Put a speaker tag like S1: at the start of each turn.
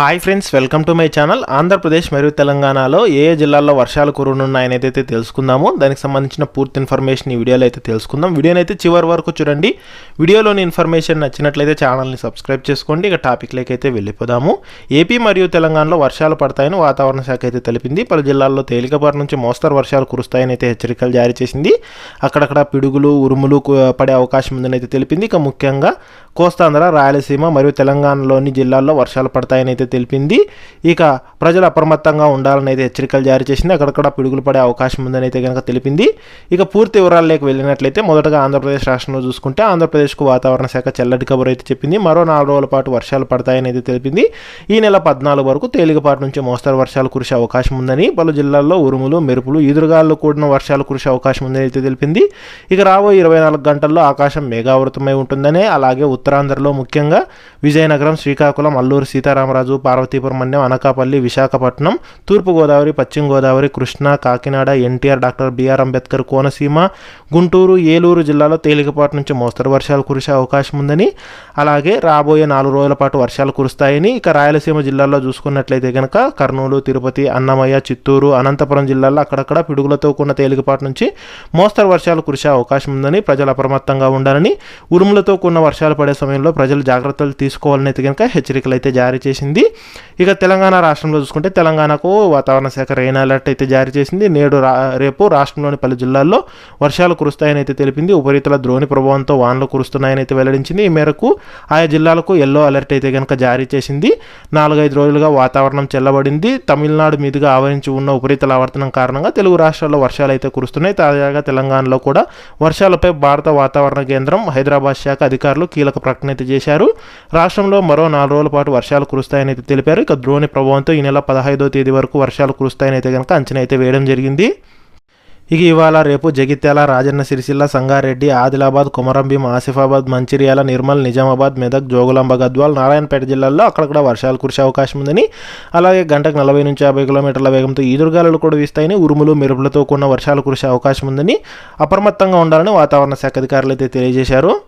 S1: Hi friends welcome to my channel Andhra Pradesh మరియు తెలంగాణలో ఏ ఏ జిల్లాల్లో వర్షాలు కురునున్నాయని అయితే తెలుసుకుందాము. దానికి సంబంధించిన పూర్తి ఇన్ఫర్మేషన్ ఈ వీడియోలో అయితే తెలుసుకుందాం. వీడియోని అయితే చివరి వరకు చూడండి. వీడియోలోని ఇన్ఫర్మేషన్ నచ్చినట్లయితే ఛానల్ని సబ్స్క్రైబ్ చేసుకోండి. ఇక టాపిక్లోకి అయితే వెళ్ళిపోదాము. ఏపీ మరియు తెలంగాణలో వర్షాలు పడతాయని వాతావరణ శాఖ అయితే తెలిపింది. పలు జిల్లాల్లో తేలికపాటి నుంచి మోస్తరు వర్షాలు కురుస్తాయని అయితే హెచ్చరికలు జారీ చేసింది. అక్కడక్కడ పిడుగులు ఉరుములు పడే అవకాశం ఉందని అయితే తెలిపింది. ఇక ముఖ్యంగా కోస్తాంధ్ర రాయలసీమ మరియు తెలంగాణలోని జిల్లాల్లో వర్షాలు పడతాయని అయితే తెలిపింది. ఇక ప్రజలు అప్రమత్తంగా ఉండాలని అయితే హెచ్చరికలు జారీ చేసింది. అక్కడక్కడ పిడుగులు పడే అవకాశం ఉందని అయితే కనుక తెలిపింది. ఇక పూర్తి వివరాల్లోకి వెళ్ళినట్లయితే మొదటగా ఆంధ్రప్రదేశ్ రాష్ట్రంలో చూసుకుంటే ఆంధ్రప్రదేశ్కు వాతావరణ శాఖ చల్లటి కబురు అయితే చెప్పింది. మరో నాలుగు రోజుల పాటు వర్షాలు పడతాయని అయితే తెలిపింది. ఈ నెల పద్నాలుగు వరకు తేలికపాటి నుంచి మోస్తరు వర్షాలు కురిసే అవకాశం ఉందని పలు జిల్లాల్లో ఉరుములు మెరుపులు ఈదురుగాల్లో కూడిన వర్షాలు కురిసే అవకాశం ఉందని అయితే తెలిపింది. ఇక రాబోయే ఇరవై నాలుగు గంటల్లో ఆకాశం మేఘావృతమై ఉంటుందని అలాగే ఉత్తరాంధ్రలో ముఖ్యంగా Vizianagaram Srikakulam Alluri Sitaramaraju Parvathipuram Manyam Anakapalli Visakhapatnam Turpu Godavari Paschima Godavari Krishna Kakinada NTR doctor BR Ambedkar Konaseema Guntur Eluru జిల్లాలో తేలికపాటి నుంచి మోస్తరు వర్షాలు కురిసే అవకాశం ఉందని అలాగే రాబోయే నాలుగు రోజుల పాటు వర్షాలు కురుస్తాయని ఇక రాయలసీమ జిల్లాల్లో చూసుకున్నట్లయితే కనుక కర్నూలు తిరుపతి అన్నమయ్య చిత్తూరు అనంతపురం జిల్లాల్లో అక్కడక్కడ పిడుగులతో కూడిన తేలికపాటి నుంచి మోస్తరు వర్షాలు కురిసే అవకాశం ఉందని ప్రజలు అప్రమత్తంగా ఉండాలని ఉరుములతో కూడిన వర్షాలు పడే సమయంలో ప్రజలు జాగ్రత్తలు తీసుకోవాలని అయితే కనుక హెచ్చరికలు అయితే జారీ చేసింది. ఇక తెలంగాణ రాష్ట్రంలో చూసుకుంటే తెలంగాణకు వాతావరణ శాఖ రెయిన్ అలర్ట్ అయితే జారీ చేసింది. నేడు రా రేపు రాష్ట్రంలోని పలు జిల్లాల్లో వర్షాలు కురుస్తాయని అయితే తెలిపింది. ఉపరితల ద్రోణి ప్రభావంతో వానలు కురుస్తున్నాయని అయితే వెల్లడించింది. ఈ మేరకు ఆయా జిల్లాలకు ఎల్లో అలర్ట్ అయితే కనుక జారీ చేసింది. నాలుగైదు రోజులుగా వాతావరణం చెల్లబడింది. తమిళనాడు మీదుగా ఆవరించి ఉన్న ఉపరితల ఆవర్తనం కారణంగా తెలుగు రాష్ట్రాల్లో వర్షాలు అయితే కురుస్తున్నాయి. తాజాగా తెలంగాణలో కూడా వర్షాలపై భారత వాతావరణ కేంద్రం హైదరాబాద్ శాఖ అధికారులు కీలక ప్రకటన అయితే చేశారు. రాష్ట్రంలో మరో నాలుగు రోజుల పాటు వర్షాలు కురుస్తాయని అయితే తెలిపారు. ఇక ద్రోణి ప్రభావంతో ఈ నెల పదహైదో తేదీ వరకు వర్షాలు కురుస్తాయని అయితే కనుక అంచనా అయితే వేయడం జరిగింది. ఇక ఇవాళ రేపు జగిత్యాల రాజన్న సిరిసిల్ల సంగారెడ్డి ఆదిలాబాద్ కొమరంభీం ఆసిఫాబాద్ మంచిర్యాల నిర్మల్ నిజామాబాద్ మెదక్ జోగులాంబ గద్వాల్ నారాయణపేట జిల్లాల్లో అక్కడక్కడ వర్షాలు కురిసే అవకాశం ఉందని అలాగే గంటకు నలభై నుంచి యాభై కిలోమీటర్ల వేగంతో ఈదురుగాలు కూడా వీస్తాయని ఉరుములు మెరుపులతో కూడిన వర్షాలు కురిసే అవకాశం ఉందని అప్రమత్తంగా ఉండాలని వాతావరణ శాఖ అధికారులు అయితే తెలియజేశారు.